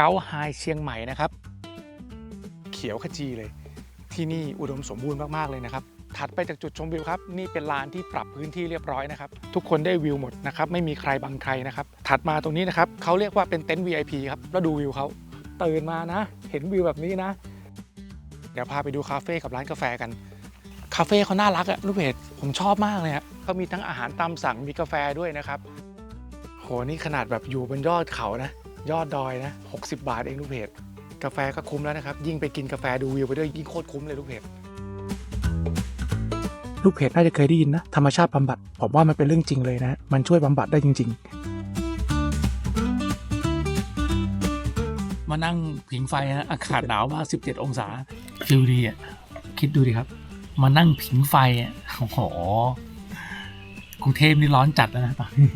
เกาไฮเชียงใหม่นะครับ เขียวขจีเลย ที่นี่อุดมสมบูรณ์มากๆเลยนะครับ ถัดไปจากจุดชมวิวครับ นี่เป็นลานที่ปรับพื้นที่เรียบร้อยนะครับ ทุกคนได้วิวหมดนะครับ ไม่มีใครบังใครนะครับ ถัดมาตรงนี้นะครับเขาเรียกว่าเป็นเต็นท์ VIP ครับ แล้วดูวิวเขาตื่นมานะ เห็นวิวแบบนี้นะ เดี๋ยวพาไปดูคาเฟ่กับร้านกาแฟกัน คาเฟ่เขาน่ารักอะลูกเพจผมชอบมากเลยฮะเขามีทั้งอาหารตามสั่งมีกาแฟด้วยนะครับ โหนี่ขนาดแบบอยู่บนยอดเขานะ ยอดดอยนะ 60 บาทเองลูกเพจกาแฟก็คุ้มแล้วนะครับ ยิ่งไปกินกาแฟดูวิวไปด้วยยิ่งโคตรคุ้มเลยลูกเพจลูกเพจน่าจะเคยได้ยินนะ ธรรมชาติบำบัด ผมว่ามันเป็นเรื่องจริงเลยนะ มันช่วยบำบัดได้จริงๆมานั่งผิงไฟนะอากาศหนาวมาก 17 องศาฟิลดีอะ คิดดูดิครับ มานั่งผิงไฟอะโอ้โหกรุงเทพนี่ร้อนจัดแล้วนะตอนนี้